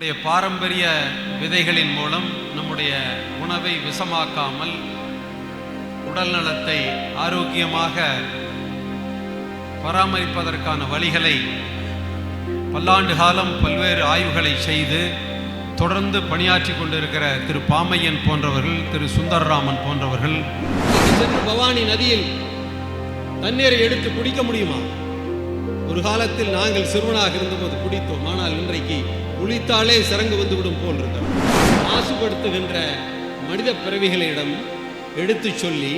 நம்முடைய பாரம்பரிய விதைகளின் மூலம் நம்முடைய உணவை விஷமாக்காமல் உடல் நலத்தை ஆரோக்கியமாக பராமரிப்பதற்கான வழிகளை பல்லாண்டு காலம் பல்வேறு ஆய்வுகளை செய்து தொடர்ந்து பணியாற்றி கொண்டிருக்கிற திரு பாமையன் போன்றவர்கள் திரு சுந்தரராமன் போன்றவர்கள் சென்று பவானி நதியில் தண்ணீரை எடுத்து குடிக்க முடியுமா? ஒரு காலத்தில் நாங்கள் சிறுவனாக இருந்தபோது குடித்தோம். ஆனால் இன்றைக்கு குளித்தாலே சிறங்கு வந்துவிடும் போல் மாசுபடுத்துகின்ற மனித பிறவிகளிடம் எடுத்துச் சொல்லி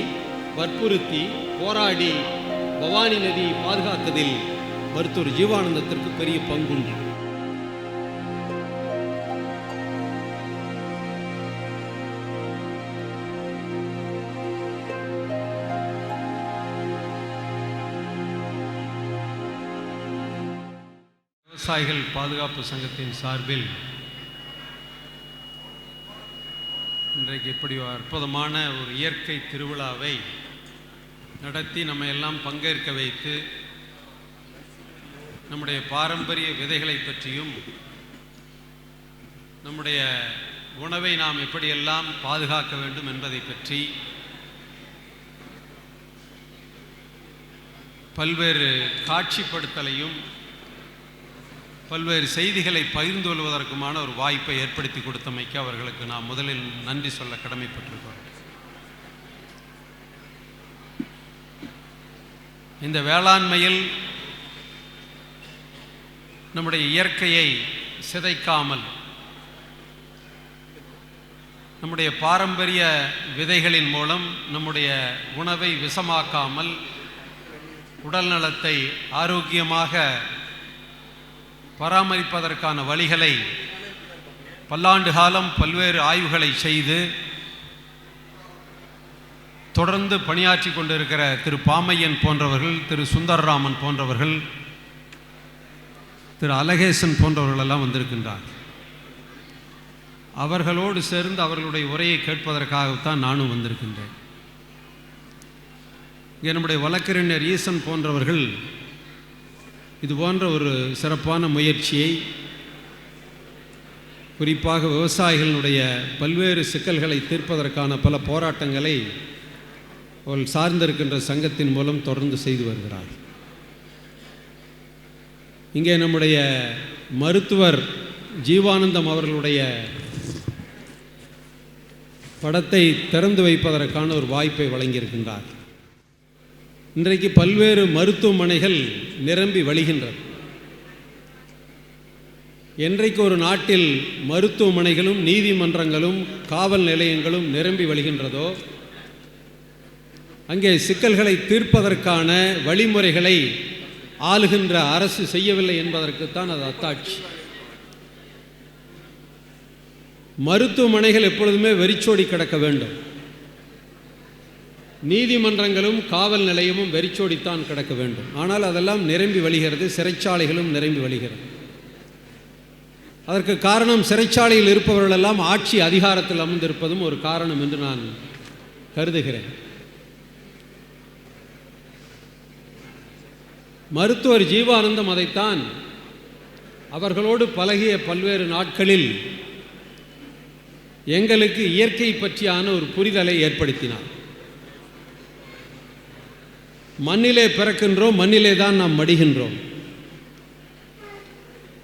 வற்புறுத்தி போராடி பவானி நதியை பாதுகாத்ததில் மருத்துவர் ஜீவானந்தத்திற்கு பெரிய பங்குண்டு. விவசாயிகள் பாதுகாப்பு சங்கத்தின் சார்பில் இன்றைக்கு இப்படி அற்புதமான ஒரு இயற்கை திருவிழாவை நடத்தி நம்ம எல்லாம் பங்கேற்க வைத்து நம்முடைய பாரம்பரிய விதைகளை பற்றியும் நம்முடைய உணவை நாம் எப்படியெல்லாம் பாதுகாக்க வேண்டும் என்பதை பற்றி பல்வேறு காட்சிப்படுத்தலையும் பல்வேறு செய்திகளை பகிர்ந்து கொள்வதற்குமான ஒரு வாய்ப்பை ஏற்படுத்தி கொடுத்தமைக்கு அவர்களுக்கு நான் முதலில் நன்றி சொல்ல கடமைப்பட்டிருக்கிறேன் இந்த வேளாண்மையில் நம்முடைய இயற்கையை சிதைக்காமல் நம்முடைய பாரம்பரிய விதைகளின் மூலம் நம்முடைய உணவை விஷமாக்காமல் உடல் நலத்தை ஆரோக்கியமாக பராமரிப்பதற்கான வழிகளை பல்லாண்டு காலம் பல்வேறு ஆய்வுகளை செய்து தொடர்ந்து பணியாற்றி கொண்டிருக்கிற திரு பாமையன் போன்றவர்கள் திரு சுந்தரராமன் போன்றவர்கள் திரு அலகேசன் போன்றவர்கள் எல்லாம் வந்திருக்கின்றார். அவர்களோடு சேர்ந்து அவர்களுடைய உரையை கேட்பதற்காகத்தான் நானும் வந்திருக்கின்றேன். என்னுடைய வழக்கறிஞர் ஈசன் போன்றவர்கள் இது போன்ற ஒரு சிறப்பான முயற்சியை குறிப்பாக விவசாயிகளுடைய பல்வேறு சிக்கல்களை தீர்ப்பதற்கான பல போராட்டங்களை அவள் சார்ந்திருக்கின்ற சங்கத்தின் மூலம் தொடர்ந்து செய்து வருகிறார். இங்கே நம்முடைய மருத்துவர் ஜீவானந்தம் அவர்களுடைய படத்தை திறந்து வைப்பதற்கான ஒரு வாய்ப்பை வழங்கியிருக்கின்றார். இன்றைக்கு பல்வேறு மருத்துவமனைகள் நிரம்பி வழிகின்றன. என்றைக்கு ஒரு நாட்டில் மருத்துவமனைகளும் நீதிமன்றங்களும் காவல் நிலையங்களும் நிரம்பி வழிகின்றதோ அங்கே சிக்கல்களை தீர்ப்பதற்கான வழிமுறைகளை ஆளுகின்ற அரசு செய்யவில்லை என்பதற்குத்தான் அது அத்தாட்சி. மருத்துவமனைகள் எப்பொழுதுமே வெறிச்சோடி கிடக்க வேண்டும். நீதிமன்றங்களும் காவல் நிலையமும் வெறிச்சோடித்தான் கிடக்க வேண்டும். ஆனால் அதெல்லாம் நிரம்பி வழிகிறது சிறைச்சாலைகளும் நிரம்பி வழிகிறது. அதற்கு காரணம் சிறைச்சாலையில் இருப்பவர்களெல்லாம் ஆட்சி அதிகாரத்தில் அமர்ந்திருப்பதும் ஒரு காரணம் என்று நான் கருதுகிறேன். மருத்துவர் ஜீவானந்தம் அதைத்தான் அவர்களோடு பழகிய பல்வேறு நாட்களில் எங்களுக்கு இயற்கை பற்றியான ஒரு புரிதலை ஏற்படுத்தினார். மண்ணிலே பிறக்கின்றோம் மண்ணிலே தான் நாம் மடிகின்றோம்.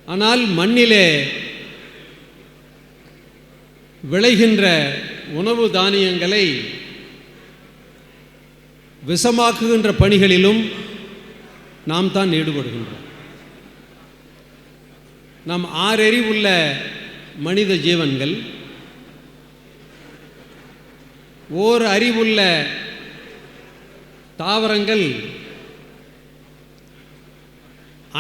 ஆனால் மண்ணிலே விளைகின்ற உணவு தானியங்களை விஷமாக்குகின்ற பணிகளிலும் நாம் தான் ஈடுபடுகின்றோம். நாம் ஆறறிவுள்ள மனித ஜீவன்கள் ஓர் அறிவுள்ள தாவரங்கள்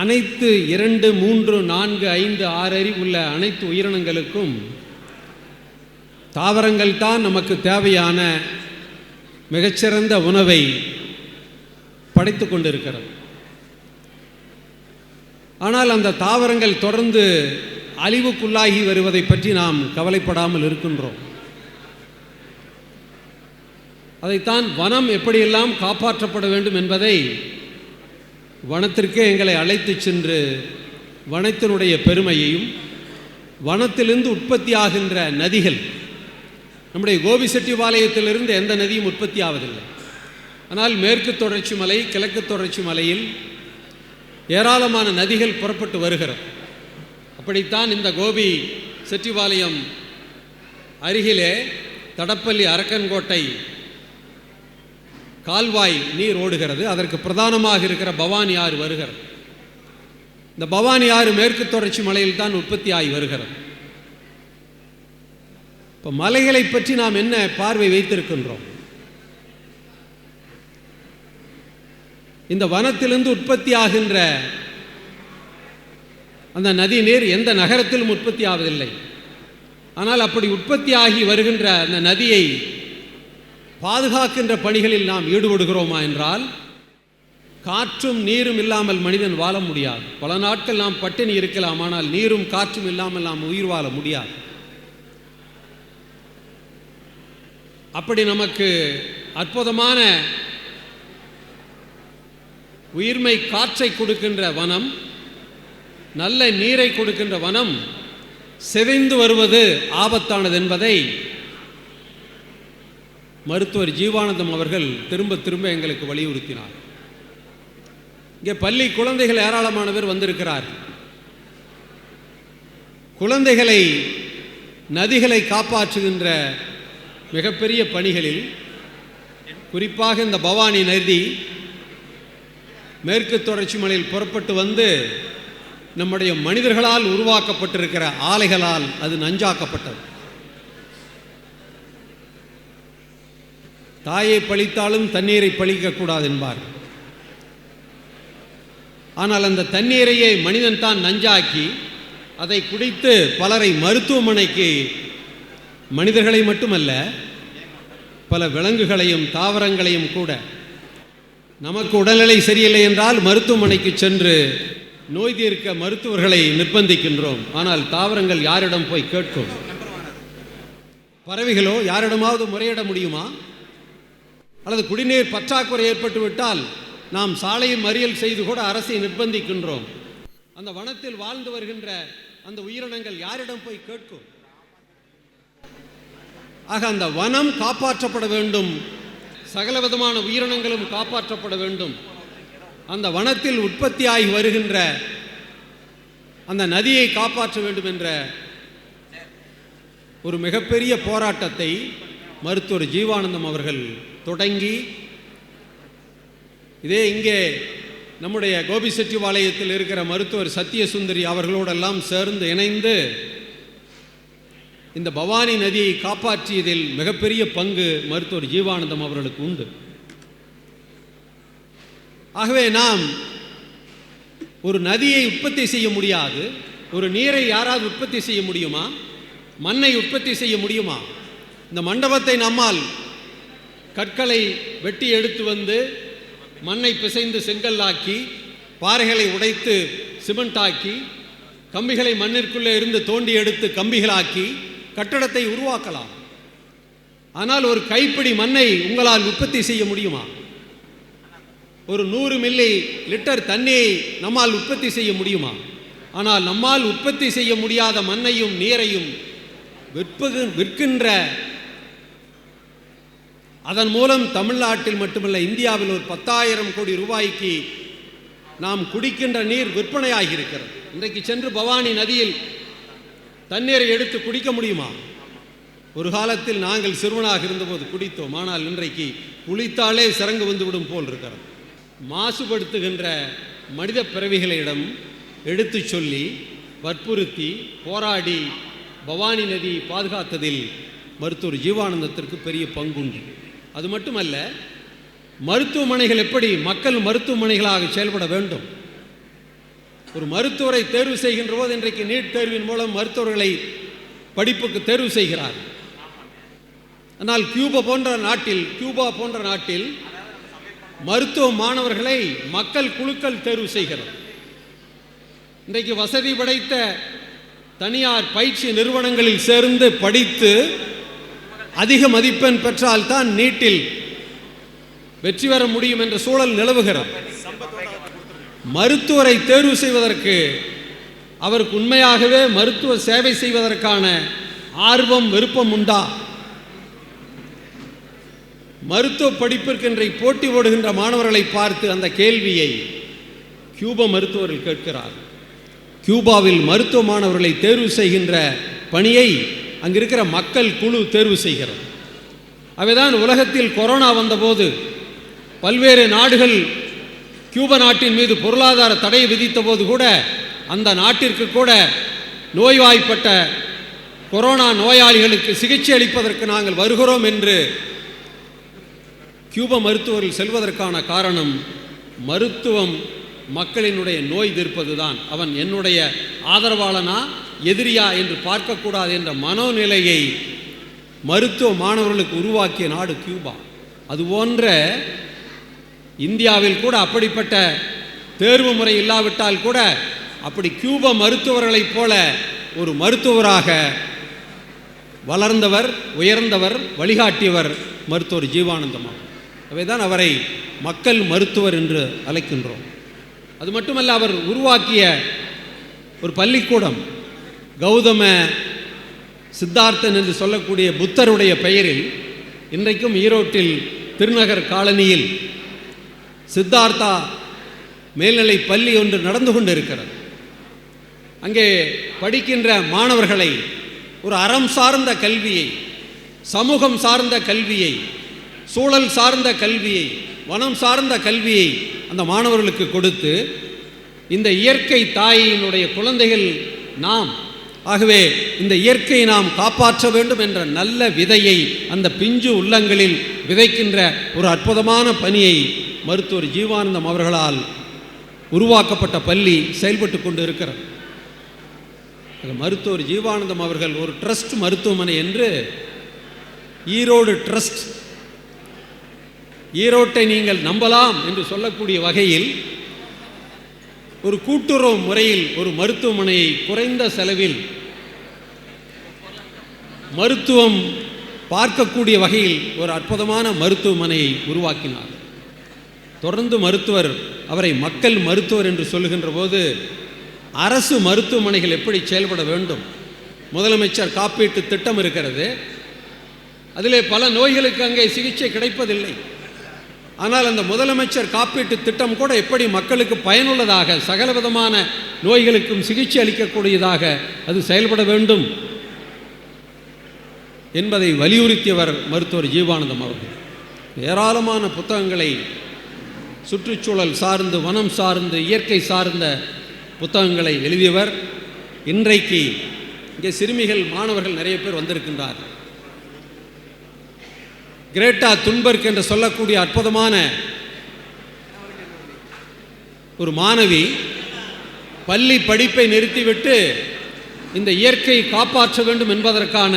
அனைத்து இரண்டு மூன்று நான்கு ஐந்து ஆறு அறிவுள்ள அனைத்து உயிரினங்களுக்கும் தாவரங்கள் தான் நமக்கு தேவையான மிகச்சிறந்த உணவை படைத்து கொண்டிருக்கிறது. ஆனால் அந்த தாவரங்கள் தொடர்ந்து அழிவுக்குள்ளாகி வருவதை பற்றி நாம் கவலைப்படாமல் இருக்கின்றோம். அதைத்தான் வனம் எப்படியெல்லாம் காப்பாற்றப்பட வேண்டும் என்பதை வனத்திற்கே எங்களை அழைத்து சென்று வனத்தினுடைய பெருமையையும் வனத்திலிருந்து உற்பத்தி ஆகின்ற நதிகள் நம்முடைய கோபி செட்டிபாளையத்திலிருந்து எந்த நதியும் உற்பத்தி ஆவதில்லை. ஆனால் மேற்கு தொடர்ச்சி மலை கிழக்கு தொடர்ச்சி மலையில் ஏராளமான நதிகள் புறப்பட்டு வருகிறது. அப்படித்தான் இந்த கோபி செட்டிபாளையம் அருகிலே தடப்பள்ளி அரக்கன்கோட்டை கால்வாய் நீர் ஓடுகிறது. அதற்கு பிரதானமாக இருக்கிற பவானி ஆறு வருகிறது. இந்த பவானி ஆறு மேற்கு தொடர்ச்சி மலையில் தான் உற்பத்தி ஆகி வருகிறது. இப்போ மலைகளை பற்றி நாம் என்ன பார்வை வைத்திருக்கின்றோம்? இந்த வனத்திலிருந்து உற்பத்தி ஆகின்ற அந்த நதி நீர் எந்த நகரத்திலும் உற்பத்தி ஆவதில்லை. ஆனால் அப்படி உற்பத்தி ஆகி வருகின்ற அந்த நதியை பாதுகாக்கின்ற பணிகளில் நாம் ஈடுபடுகிறோமா என்றால் காற்றும் நீரும் இல்லாமல் மனிதன் வாழ முடியாது. பல நாட்கள் நாம் பட்டினி இருக்கலாம் ஆனால் நீரும் காற்றும் இல்லாமல் நாம் உயிர் வாழ முடியாது. அப்படி நமக்கு அற்புதமான உயிர்மை காற்றை கொடுக்கின்ற வனம் நல்ல நீரை கொடுக்கின்ற வனம் செதைந்து வருவது ஆபத்தானது என்பதை மருத்துவர் ஜீவானந்தம் அவர்கள் திரும்ப திரும்ப எங்களுக்கு வலியுறுத்தினார். இங்கே பள்ளி குழந்தைகள் ஏராளமான பேர் வந்திருக்கிறார். குழந்தைகளை நதிகளை காப்பாற்றுகின்ற மிகப்பெரிய பணிகளில் குறிப்பாக இந்த பவானி நதி மேற்கு தொடர்ச்சி மலையில் புறப்பட்டு வந்து நம்முடைய மனிதர்களால் உருவாக்கப்பட்டிருக்கிற ஆலைகளால் அது நஞ்சாக்கப்பட்டது. தாயை பழித்தாலும் தண்ணீரை பழிக்கக்கூடாது என்பார் ஆனால் அந்த தண்ணீரையே மனிதன் தான் நஞ்சாக்கி அதை குடித்து பலரை மருத்துவமனைக்கு மனிதர்களை மட்டுமல்ல பல விலங்குகளையும் தாவரங்களையும் கூட. நமக்கு உடல்நிலை சரியில்லை என்றால் மருத்துவமனைக்கு சென்று நோய் தீர்க்க மருத்துவர்களை நிர்பந்திக்கின்றோம். ஆனால் தாவரங்கள் யாரிடம் போய் கேட்கும்? பறவைகளோ யாரிடமாவது முறையிட முடியுமா? அல்லது குடிநீர் பற்றாக்குறை ஏற்பட்டுவிட்டால் நாம் சாலையும் மறியல் செய்து கூட அரசை நிர்பந்திக்கின்றோம். அந்த வனத்தில் வாழ்ந்து வருகின்ற அந்த உயிரினங்கள் யாரிடம் போய் கேட்கும்? ஆக அந்த வனம் காப்பாற்றப்பட வேண்டும். சகல விதமான உயிரினங்களும் காப்பாற்றப்பட வேண்டும். அந்த வனத்தில் உற்பத்தியாகி வருகின்ற அந்த நதியை காப்பாற்ற வேண்டும் என்ற ஒரு மிகப்பெரிய போராட்டத்தை மருத்துவர் ஜீவானந்தம் அவர்கள் தொடங்கி இதே இங்கே நம்முடைய கோபி கோபிசெட்டிபாளையத்தில் இருக்கிற மருத்துவர் சத்தியசுந்தரி அவர்களோடெல்லாம் சேர்ந்து இணைந்து இந்த பவானி நதியை காப்பாற்றியதில் மிகப்பெரிய பங்கு மருத்துவர் ஜீவானந்தம் அவர்களுக்கு உண்டு. ஆகவே நாம் ஒரு நதியை உற்பத்தி செய்ய முடியாது ஒரு நீரை யாராவது உற்பத்தி செய்ய முடியுமா? மண்ணை உற்பத்தி செய்ய முடியுமா? இந்த மண்டபத்தை நம்மால் கற்களை வெட்டி எடுத்து வந்து மண்ணை பிசைந்து செங்கல்லாக்கி பாறைகளை உடைத்து சிமெண்டாக்கி கம்பிகளை மண்ணிற்குள்ளே இருந்து தோண்டி எடுத்து கம்பிகளாக்கி கட்டடத்தை உருவாக்கலாம். ஆனால் ஒரு கைப்பிடி மண்ணை உங்களால் உற்பத்தி செய்ய முடியுமா? ஒரு நூறு மில்லி லிட்டர் தண்ணியை நம்மால் உற்பத்தி செய்ய முடியுமா? ஆனால் நம்மால் உற்பத்தி செய்ய முடியாத மண்ணையும் நீரையும் விற்பகு விற்கின்ற அதன் மூலம் தமிழ்நாட்டில் மட்டுமல்ல இந்தியாவில் ஒரு பத்தாயிரம் கோடி ரூபாய்க்கு நாம் குடிக்கின்ற நீர் விற்பனையாகி இருக்கிறது இன்றைக்கு சென்று பவானி நதியில் தண்ணீரை எடுத்து குடிக்க முடியுமா? ஒரு காலத்தில் நாங்கள் சிறுவனாக இருந்தபோது குடித்தோம். ஆனால் இன்றைக்கு குளித்தாலே சிறங்கு வந்துவிடும் போல் இருக்கிறது. மாசுபடுத்துகின்ற மனித பிறவிகளிடம் எடுத்துச் சொல்லி வற்புறுத்தி போராடி பவானி நதி பாதுகாத்ததில் மருத்துவர் ஜீவானந்தத்திற்கு பெரிய பங்குண்டு. அது மட்டுமல்ல மருத்துவமனைகள் எப்படி மக்கள் மருத்துவமனைகளாக செயல்பட வேண்டும்? ஒரு மருத்துவரை தேர்வு செய்கின்ற போது இன்றைக்கு நீட் தேர்வின் மூலம் மருத்துவர்களை படிப்புக்கு தேர்வு செய்கிறார். ஆனால் கியூபா போன்ற நாட்டில் கியூபா போன்ற நாட்டில் மருத்துவ மாணவர்களை மக்கள் குழுக்கள் தேர்வு செய்கிறது. இன்றைக்கு வசதி படைத்த தனியார் பயிற்சி நிறுவனங்களில் சேர்ந்து படித்து அதிக மதிப்பெண் பெற்றால்தான் நீட்டில் வெற்றி பெற முடியும் என்ற சூழல் நிலவுகிறது. மருத்துவரை தேர்வு செய்வதற்கு அவருக்கு உண்மையாகவே மருத்துவ சேவை செய்வதற்கான ஆர்வம் விருப்பம் உண்டா? மருத்துவ படிப்பிற்கு இன்றைக்கு போட்டி ஓடுகின்ற மாணவர்களை பார்த்து அந்த கேள்வியை கியூபா மருத்துவர்கள் கேட்கிறார் கியூபாவில் மருத்துவ மாணவர்களை தேர்வு செய்கின்ற பணியை அங்கே இருக்கிற மக்கள் குழு தேர்வு செய்கிறது. அவைதான் உலகத்தில் கொரோனா வந்தபோது பல்வேறு நாடுகள் கியூப நாட்டின் மீது பொருளாதார தடை விதித்த போது கூட அந்த நாட்டிற்கு கூட நோய்வாய்ப்பட்ட கொரோனா நோயாளிகளுக்கு சிகிச்சை அளிப்பதற்கு நாங்கள் வருகிறோம் என்று கியூப மருத்துவர்கள் செல்வதற்கான காரணம் மருத்துவம் மக்களினுடைய நோய் தீர்ப்பதுதான். அவன் என்னுடைய ஆதரவாளனா? எதிரியா என்று பார்க்கக்கூடாது என்ற மனோநிலையை மருத்துவ மாணவர்களுக்கு உருவாக்கிய நாடு கியூபா. அதுபோன்ற இந்தியாவில் கூட அப்படிப்பட்ட தேர்வு முறை இல்லாவிட்டால் கூட அப்படி கியூபா மருத்துவர்களைப் போல ஒரு மருத்துவராக வளர்ந்தவர் உயர்ந்தவர் வழிகாட்டியவர் மருத்துவர் ஜீவானந்தம் அவைதான் அவரை மக்கள் மருத்துவர் என்று அழைக்கின்றோம். அது மட்டுமல்ல அவர் உருவாக்கிய ஒரு பள்ளிக்கூடம். கௌதம சித்தார்த்தன் என்று சொல்லக்கூடிய புத்தருடைய பெயரில் இன்றைக்கும் ஈரோட்டில் திருநகர் காலனியில் சித்தார்த்தா மேல்நிலை பள்ளி ஒன்று நடந்து கொண்டிருக்கிறது. அங்கே படிக்கின்ற மாணவர்களை ஒரு அறம் சார்ந்த கல்வியை சமூகம் சார்ந்த கல்வியை சூழல் சார்ந்த கல்வியை வனம் சார்ந்த கல்வியை அந்த மாணவர்களுக்கு கொடுத்து இந்த இயற்கை தாயினுடைய குழந்தைகள் நாம் ஆகவே இந்த இயற்கையை நாம் காப்பாற்ற வேண்டும் என்ற நல்ல விதையை அந்த பிஞ்சு உள்ளங்களில் விதைக்கின்ற ஒரு அற்புதமான பணியை மருத்துவர் ஜீவானந்தம் அவர்களால் உருவாக்கப்பட்ட பள்ளி செயல்பட்டு கொண்டு இருக்கிறது அது மருத்துவர் ஜீவானந்தம் அவர்கள் ஒரு ட்ரஸ்ட் மருத்துவமனை என்று ஈரோடு ட்ரஸ்ட் ஈரோட்டை நீங்கள் நம்பலாம் என்று சொல்லக்கூடிய வகையில் ஒரு கூட்டுறவு முறையில் ஒரு மருத்துவமனையை குறைந்த செலவில் மருத்துவம் பார்க்கக்கூடிய வகையில் ஒரு அற்புதமான மருத்துவமனையை உருவாக்கினார். தொடர்ந்து மருத்துவர் அவரை மக்கள் மருத்துவர் என்று சொல்லுகின்ற போது அரசு மருத்துவமனைகள் எப்படி செயல்பட வேண்டும்? முதலமைச்சர் காப்பீட்டு திட்டம் இருக்கிறது. அதிலே பல நோய்களுக்கு அங்கே சிகிச்சை கிடைப்பதில்லை. ஆனால் அந்த முதலமைச்சர் காப்பீட்டு திட்டம் கூட எப்படி மக்களுக்கு பயனுள்ளதாக சகலவிதமான நோய்களுக்கும் சிகிச்சை அளிக்கக்கூடியதாக அது செயல்பட வேண்டும்? என்பதை வலியுறுத்தியவர் மருத்துவர் ஜீவானந்தம் அவர்கள். ஏராளமான புத்தகங்களை சுற்றுச்சூழல் சார்ந்து வனம் சார்ந்து இயற்கை சார்ந்த புத்தகங்களை எழுதியவர். இன்றைக்கு இங்கே சிறுமிகள் மாணவர்கள் நிறைய பேர் வந்திருக்கின்றார்கள். கிரேட்டா துன்பர்க் என்று சொல்லக்கூடிய அற்புதமான ஒரு மாணவி பள்ளி படிப்பை நிறுத்திவிட்டு இந்த இயற்கையை காப்பாற்ற வேண்டும் என்பதற்கான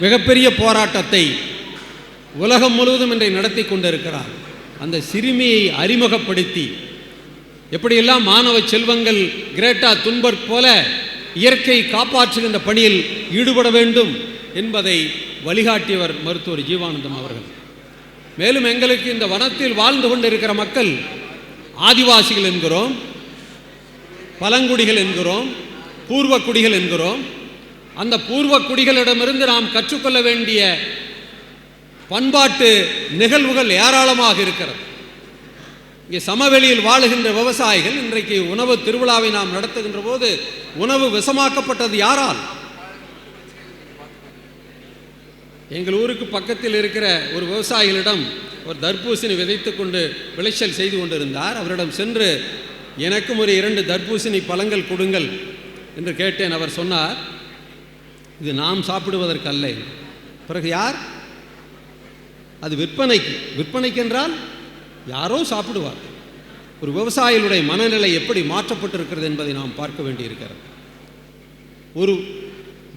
மிகப்பெரிய போராட்டத்தை உலகம் முழுவதும் இன்றை நடத்தி கொண்டிருக்கிறார். அந்த சிறுமியை அறிமுகப்படுத்தி எப்படியெல்லாம் மாணவ செல்வங்கள் கிரேட்டா துன்பர்க் போல இயற்கை காப்பாற்றுகின்ற பணியில் ஈடுபட வேண்டும் என்பதை வழிகாட்டியவர் மருத்துவர் ஜீவானந்தம் அவர்கள். மேலும் எங்களுக்கு இந்த வனத்தில் வாழ்ந்து கொண்டிருக்கிற மக்கள் ஆதிவாசிகள் என்கிறோம் பழங்குடிகள் என்கிறோம் பூர்வக்குடிகள் என்கிறோம் அந்த பூர்வ குடிகளிடமிருந்து நாம் கற்றுக்கொள்ள வேண்டிய பண்பாட்டு நிகழ்வுகள் ஏராளமாக இருக்கிறது. இங்கே சமவெளியில் வாழுகின்ற விவசாயிகள் இன்றைக்கு உணவு திருவிழாவை நாம் நடத்துகின்ற போது உணவு விஷமாக்கப்பட்டது யாரால்? எங்கள் ஊருக்கு பக்கத்தில் இருக்கிற ஒரு விவசாயிகளிடம் ஒரு தர்பூசணி விதைத்து கொண்டு விளைச்சல் செய்து கொண்டிருந்தார். அவரிடம் சென்று எனக்கும் ஒரு இரண்டு தர்பூசணி பழங்கள் கொடுங்கள் என்று கேட்டேன். அவர் சொன்னார் இது நாம் சாப்பிடுவதற்கல்ல. பிறகு யார்? அது விற்பனைக்கு. விற்பனைக்கு என்றால் யாரோ சாப்பிடுவார் ஒரு விவசாயிகளுடைய மனநிலை எப்படி மாற்றப்பட்டிருக்கிறது என்பதை நாம் பார்க்க வேண்டியிருக்கிறது. ஒரு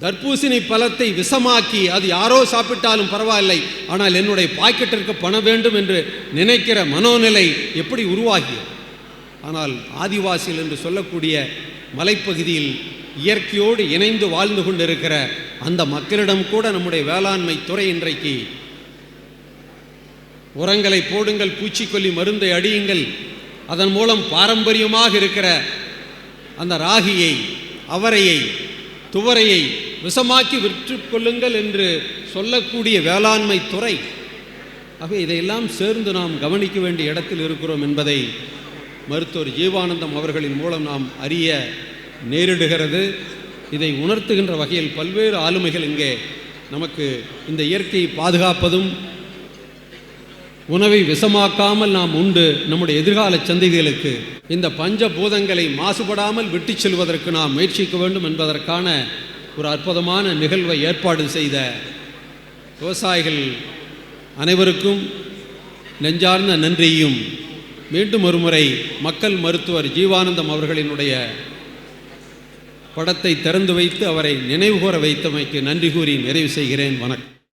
தர்பூசணி பழத்தை விஷமாக்கி அது யாரோ சாப்பிட்டாலும் பரவாயில்லை ஆனால் என்னுடைய பாக்கெட்டிற்கு பண வேண்டும் என்று நினைக்கிற மனோநிலை எப்படி உருவாகியது? ஆனால் ஆதிவாசிகள் என்று சொல்லக்கூடிய மலைப்பகுதியில் இயற்கையோடு இணைந்து வாழ்ந்து கொண்டிருக்கிற அந்த மக்களிடம் கூட நம்முடைய வேளாண்மை துறை இன்றைக்கு உரங்களை போடுங்கள் பூச்சிக்கொல்லி மருந்தை அடியுங்கள். அதன் மூலம் பாரம்பரியமாக இருக்கிற அந்த ராகியை அவரையை துவரையை விஷமாக்கி விற்றுக்கொள்ளுங்கள் என்று சொல்லக்கூடிய வேளாண்மை துறை. ஆகவே இதையெல்லாம் சேர்ந்து நாம் கவனிக்க வேண்டிய இடத்தில் இருக்கிறோம் என்பதை மருத்துவர் ஜீவானந்தம் அவர்களின் மூலம் நாம் அறிய நேரிடுகிறது. இதை உணர்த்துகின்ற வகையில் பல்வேறு ஆளுமைகள் இங்கே நமக்கு இந்த இயற்கையை பாதுகாப்பதும் உணவை விஷமாக்காமல் நாம் உண்டு நம்முடைய எதிர்கால சந்ததிகளுக்கு இந்த பஞ்ச பூதங்களை மாசுபடாமல் விட்டு செல்வதற்கு நாம் முயற்சிக்க வேண்டும் என்பதற்கான ஒரு அற்புதமான நிகழ்வை ஏற்பாடு செய்த விவசாயிகள் அனைவருக்கும் நெஞ்சார்ந்த நன்றியும். மீண்டும் ஒருமுறை மக்கள் மருத்துவர் ஜீவானந்தம் அவர்களினுடைய படத்தை திறந்து வைத்து அவரை நினைவுகூர வைத்தமைக்கு நன்றி கூறி நிறைவு செய்கிறேன். வணக்கம்.